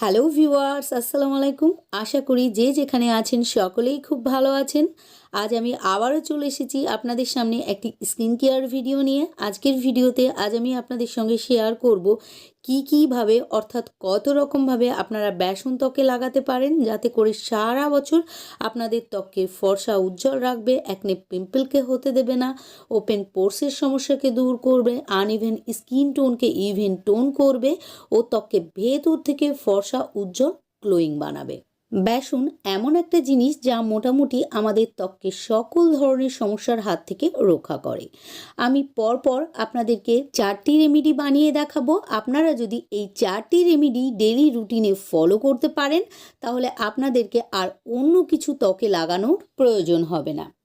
Hello viewers আসসালামু আলাইকুম আশা করি যে যেখানে আছেন সকলেই খুব ভালো আছেন। আজ আমি আবারও চলে এসেছি আপনাদের সামনে একটি স্কিন কেয়ার ভিডিও নিয়ে। আজকের ভিডিওতে আজ আমি আপনাদের সঙ্গে শেয়ার করব কি কীভাবে অর্থাৎ কত রকমভাবে আপনারা বেসন ত্বকে লাগাতে পারেন যাতে করে সারা বছর আপনাদের ত্বককে ফর্সা উজ্জ্বল রাখবে একনে পিম্পলকে হতে দেবে না ওপেন পোর্সের সমস্যাকে দূর করবে আনইভেন স্কিন টোনকে ইভেন টোন করবে ও ত্বককে ভেতর থেকে ফর্সা উজ্জ্বল গ্লোয়িং বানাবে। বেসন এমন একটা জিনিস যা মোটামুটি আমাদের ত্বককে সকল ধরনের সমস্যার হাত থেকে রক্ষা করে। আমি পরপর আপনাদেরকে চারটি রেমিডি বানিয়ে দেখাবো। আপনারা যদি এই চারটি রেমিডি ডেলি রুটিনে ফলো করতে পারেন, তাহলে আপনাদেরকে আর অন্য কিছু ত্বকে লাগানোর প্রয়োজন হবে না।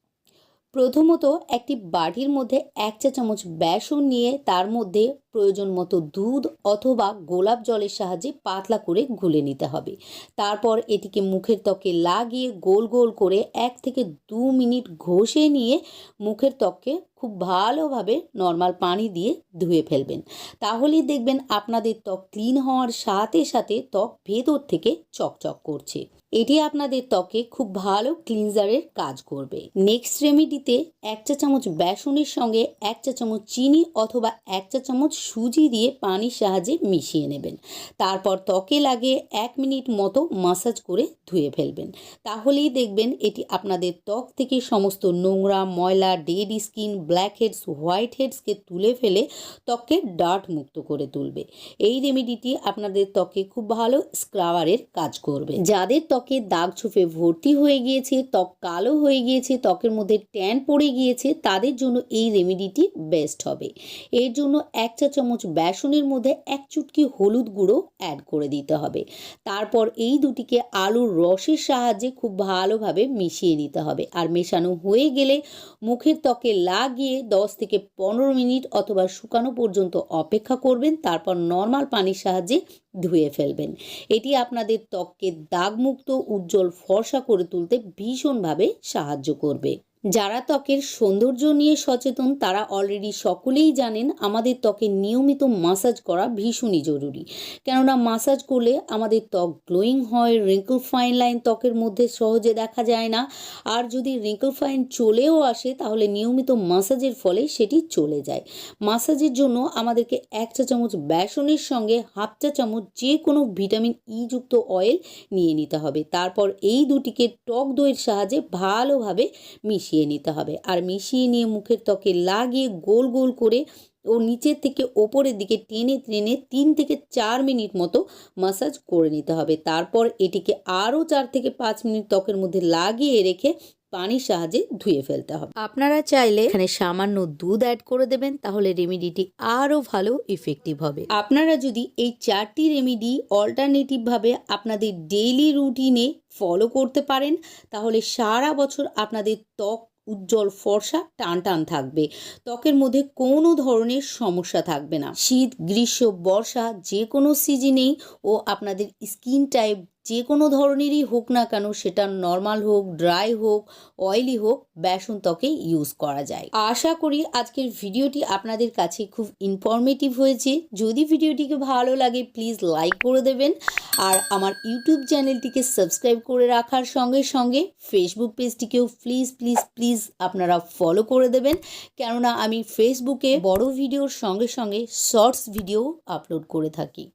প্রথমত একটি বাটির মধ্যে এক চা চামচ বেসন নিয়ে তার মধ্যে প্রয়োজন মতো দুধ অথবা গোলাপ জলের সাহায্যে পাতলা করে গুলে নিতে হবে। তারপর এটিকে মুখের ত্বকে লাগিয়ে গোল গোল করে এক থেকে দু মিনিট ঘষে নিয়ে মুখের ত্বককে খুব ভালোভাবে নর্মাল পানি দিয়ে ধুয়ে ফেলবেন। তাহলেই দেখবেন আপনাদের ত্বক ক্লিন হওয়ার সাথে সাথে ত্বক ভেতর থেকে চকচক করছে। এটি আপনাদের ত্বকে খুব ভালো ক্লিনজারের কাজ করবে। নেক্সট রেমিডিতে এক চা চামচ বেসনের সঙ্গে এক চা চামচ চিনি অথবা এক চা চামচ সুজি দিয়ে পানির সাহায্যে মিশিয়ে নেবেন। তারপর ত্বকে লাগিয়ে এক মিনিট মতো মাসাজ করে ধুয়ে ফেলবেন। তাহলেই দেখবেন এটি আপনাদের ত্বক থেকে সমস্ত নোংরা, ময়লা dead skin black heads white হেডসকে তুলে ফেলে ত্বককে ডার্ট মুক্ত করে তুলবে। এই রেমিডিটি আপনাদের ত্বকে খুব ভালো স্ক্রাবারের কাজ করবে। যাদের ত্বকে দাগ ছোপে ভর্তি হয়ে গিয়েছে, ত্বক কালো হয়ে গিয়েছে, ত্বকের মধ্যে ট্যান পড়ে গিয়েছে, তাদের জন্য এই রেমিডিটি বেস্ট হবে। এর জন্য এক চা চামচ বেসনের মধ্যে এক চুটকি হলুদ গুঁড়ো অ্যাড করে দিতে হবে। তারপর এই দুটিকে আলুর রসের সাহায্যে খুব ভালোভাবে মিশিয়ে নিতে হবে। আর মেশানো হয়ে গেলে মুখের ত্বকে লাগিয়ে দশ থেকে পনেরো মিনিট অথবা শুকানো পর্যন্ত অপেক্ষা করবেন, তারপর নর্মাল পানির সাহায্যে ধুয়ে ফেলবেন। এটি আপনাদের ত্বককে দাগমুক্ত, উজ্জ্বল, ফর্সা করে তুলতে ভীষণভাবে সাহায্য করবে। যারা ত্বকের সৌন্দর্য নিয়ে সচেতন, তারা অলরেডি সকলেই জানেন আমাদের ত্বকে নিয়মিত মাসাজ করা ভীষণই জরুরি। কেননা মাসাজ করলে আমাদের ত্বক গ্লোয়িং হয় রিঙ্কল ফাইন লাইন ত্বকের মধ্যে সহজে দেখা যায় না। আর যদি রিঙ্কল ফাইন চলেও আসে, তাহলে নিয়মিত মাসাজের ফলে সেটি চলে যায়। মাসাজের জন্য আমাদেরকে এক চা চামচ বেসনের সঙ্গে হাফ চা চামচ যে কোনো ভিটামিন ই যুক্ত অয়েল নিয়ে নিতে হবে। তারপর এই দুটিকে টক দইয়ের সাহায্যে ভালোভাবে মিশিয়ে মিশিয়ে নিতে হবে। আর মিশিয়ে নিয়ে মুখের ত্বকে লাগিয়ে গোল গোল করে ও নিচের থেকে ওপরের দিকে টেনে টেনে তিন থেকে চার মিনিট মতো মাসাজ করে নিতে হবে। তারপর এটিকে আরও চার থেকে পাঁচ মিনিট ত্বকের মধ্যে লাগিয়ে রেখে পানির সাহায্যে ধুয়ে ফেলতে হবে। আপনারা চাইলে এখানে সামান্য দুধ অ্যাড করে দেবেন তাহলে রেমিডিটি আরও ভালো ইফেক্টিভ হবে। আপনারা যদি এই চারটি রেমিডি অল্টারনেটিভভাবে আপনাদের ডেইলি রুটিনে ফলো করতে পারেন তাহলে সারা বছর আপনাদের ত্বক উজ্জ্বল ফর্সা টান টান থাকবে। ত্বকের মধ্যে কোনো ধরনের সমস্যা থাকবে না। শীত গ্রীষ্ম বর্ষা যে কোনো সিজনেই ও আপনাদের স্কিন টাইপ যে কোনো ধরনেরই হোক না কেন সেটা নর্মাল হোক ড্রাই হোক অয়েলি হোক, বেসন ত্বকে ইউজ করা যায়। আশা করি আজকের ভিডিওটি আপনাদের কাছে খুব ইনফরমেটিভ হয়েছে। যদি ভিডিওটিকে ভালো লাগে প্লিজ লাইক করে দেবেন। আর আমার ইউটিউব চ্যানেলটিকে সাবস্ক্রাইব করে রাখার সঙ্গে সঙ্গে ফেসবুক পেজটিকেও প্লিজ প্লিজ প্লিজ আপনারা ফলো করে দেবেন। কেননা আমি ফেসবুকে বড় ভিডিওর সঙ্গে সঙ্গে শর্টস ভিডিও আপলোড করে থাকি।